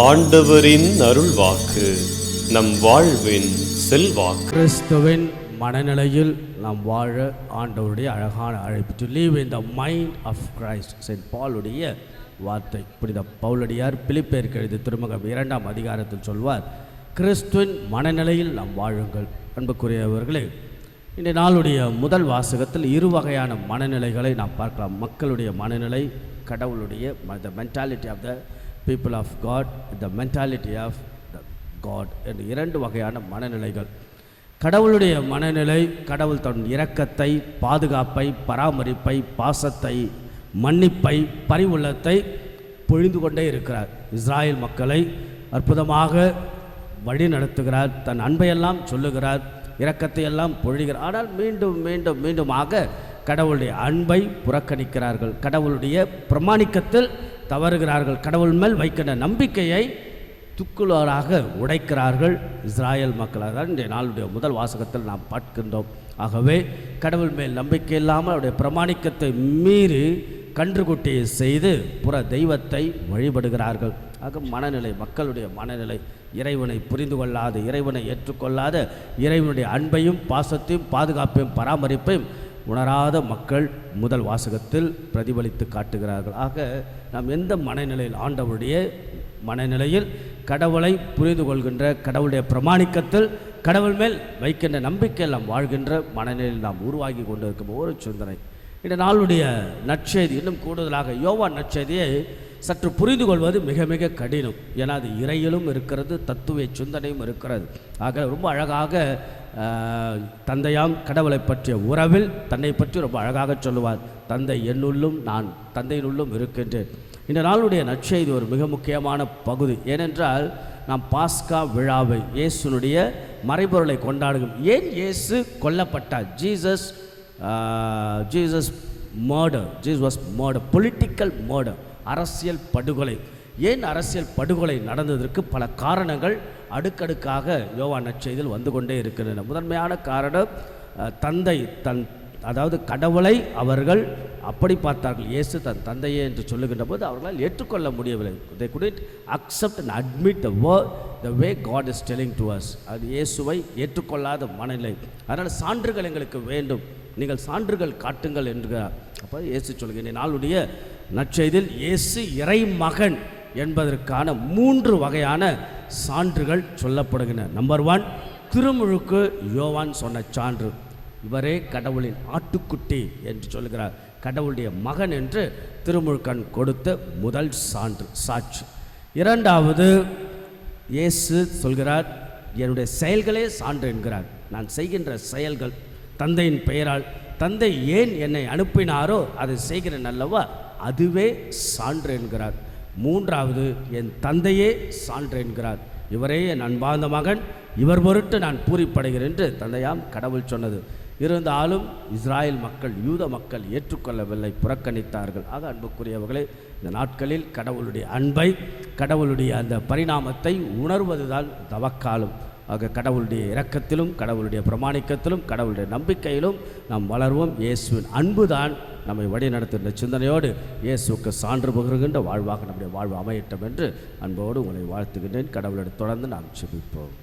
ஆண்டவரின் அருள் வாக்கு நம் வாழ்வின் செல்வாக்கு. கிறிஸ்துவின் மனநிலையில் நாம் வாழ ஆண்டவருடைய அழகான அழைப்பு to live in the mind of Christ saint பாலுடைய வார்த்தை. புனித பவுலடியார் பிலிப்பேற்கு எழுதி திருமகம் இரண்டாம் அதிகாரத்தில் சொல்வார் கிறிஸ்துவின் மனநிலையில் நாம் வாழுங்கள். அன்புக்குரியவர்களே இன்றைய நாளுடைய முதல் வாசகத்தில் இரு வகையான மனநிலைகளை நாம் பார்க்கலாம். மக்களுடைய மனநிலை கடவுளுடைய the mentality of the people of God the mentality of the God என்று இரண்டு வகையான மனநிலைகள். கடவுளுடைய மனநிலை கடவுள் தன் இரக்கத்தை பாதுகாப்பை பராமரிப்பை பாசத்தை மன்னிப்பை பரிவுள்ளத்தை பொழிந்து கொண்டே இருக்கிறார். இஸ்ராயல் மக்களை அற்புதமாக வழி நடத்துகிறார் தன் அன்பையெல்லாம் சொல்லுகிறார் இரக்கத்தை எல்லாம் பொழிகிறார். ஆனால் மீண்டும் மீண்டும் மீண்டுமாக கடவுளுடைய அன்பை புறக்கணிக்கிறார்கள். கடவுளுடைய பிரமாணிக்கத்தில் தவறுகிறார்கள். கடவுள் மேல் வைக்கின்ற நம்பிக்கையை துக்குளராக உடைக்கிறார்கள். இஸ்ராயல் மக்கள் அதான் இன்றைய நாளுடைய முதல் வாசகத்தில் நாம் பார்க்கின்றோம். ஆகவே கடவுள் மேல் நம்பிக்கை இல்லாமல் அவருடைய பிரமாணிக்கத்தை மீறி கன்றுக்குட்டியை செய்து புற தெய்வத்தை வழிபடுகிறார்கள். ஆக மனநிலை மக்களுடைய மனநிலை இறைவனை புரிந்து கொள்ளாத இறைவனை ஏற்றுக்கொள்ளாத இறைவனுடைய அன்பையும் பாசத்தையும் பாதுகாப்பையும் பராமரிப்பையும் உணராத மக்கள் முதல் வாசகத்தில் பிரதிபலித்து காட்டுகிறார்கள். ஆக நாம் எந்த மனநிலையில் ஆண்டவருடைய மனநிலையில் கடவுளை புரிந்து கொள்கின்ற கடவுளுடைய பிரமாணிக்கத்தில் கடவுள் மேல் வைக்கின்ற நம்பிக்கையெல்லாம் வாழ்கின்ற மனநிலையில் நாம் உருவாகி கொண்டிருக்கும் ஒரு சிந்தனை. இந்த நாளுடைய நற்செய்தி இன்னும் கூடுதலாக யோவா நற்செய்தியை சற்று புரிந்து கொள்வது மிக மிக கடினம். ஏன்னா அது இறையிலும் இருக்கிறது தத்துவ சிந்தனையும் இருக்கிறது. ஆக ரொம்ப அழகாக தந்தையாம் கடவுளை பற்றிய உறவில் தன்னை பற்றி ரொம்ப அழகாக சொல்லுவார். தந்தை என்னுள்ளும் நான் தந்தையினுள்ளும் இருக்கின்றேன். இந்த நாளுடைய நற்செய்தி ஒரு மிக முக்கியமான பகுதி. ஏனென்றால் நாம் பாஸ்கா விழாவை இயேசுனுடைய மறைபொருளை கொண்டாடுகிறோம். ஏன் இயேசு கொல்லப்பட்டார்? Jesus Jesus murder Jesus was murder political murder அரசியல் படுகொலை. ஏன் அரசியல் படுகொலை நடந்ததற்கு பல காரணங்கள் அடுக்கடுக்காக யோவான் நற்செய்தியில் வந்து கொண்டே இருக்கின்றன. முதன்மையான காரணம் தந்தை தன் அதாவது கடவுளை அவர்கள் அப்படி பார்த்தார்கள். இயேசு தன் தந்தையே என்று சொல்லுகின்ற போது அவர்களால் ஏற்றுக்கொள்ள முடியவில்லை. They couldn't accept and admit the the way God is is to to அது இயேசுவை ஏற்றுக்கொள்ளாத மனநிலை. அதனால் சான்றுகள் எங்களுக்கு வேண்டும். நீங்கள் சான்றுகள் காட்டுங்கள் என்கிறார். அப்போ இயேசு சொல்கிறேன் நாளுடைய நற்செய்தில் இயேசு இறைமகன் என்பதற்கான மூன்று வகையான சான்றுகள் சொல்லப்படுகின்றன. நம்பர் ஒன் திருமுழுக்கு யோவான் சொன்ன சான்று. இவரே கடவுளின் ஆட்டுக்குட்டி என்று சொல்கிறார். கடவுளுடைய மகன் என்று திருமுழுக்கன் கொடுத்த முதல் சான்று சாட்சி. இரண்டாவது இயேசு சொல்கிறார் என்னுடைய செயல்களே சான்று என்கிறார். நான் செய்கின்ற செயல்கள் தந்தையின் பெயரால் தந்தை ஏன் என்னை அனுப்பினாரோ அதை செய்கிறேன் அல்லவா? அதுவே சான்று என்கிறார். மூன்றாவது என் தந்தையே சான்று என்கிறார். இவரே என் அன்பார்ந்த மகன். இவர் பொருட்டு நான் பூரிப்படைகிறேன் என்று தந்தையாம் கடவுள் சொன்னது. இருந்தாலும் இஸ்ராயல் மக்கள் யூத மக்கள் ஏற்றுக்கொள்ளவில்லை புறக்கணித்தார்கள். ஆக அன்புக்குரியவர்களே இந்த நாட்களில் கடவுளுடைய அன்பை கடவுளுடைய அந்த பரிணாமத்தை உணர்வதுதான் தவக்காலம். ஆக கடவுளுடைய இரக்கத்திலும் கடவுளுடைய பிரமாணிக்கத்திலும் கடவுளுடைய நம்பிக்கையிலும் நாம் வளர்வோம். இயேசுவின் அன்புதான் நம்மை வழிநடத்துகின்ற சிந்தனையோடு இயேசுக்கு சான்று பகிர்கின்ற வாழ்வாக நம்முடைய வாழ்வு அமையட்டும் என்று அன்போடு உங்களை வாழ்த்துகின்றேன். கடவுளோடு தொடர்ந்து நாம் செபிப்போம்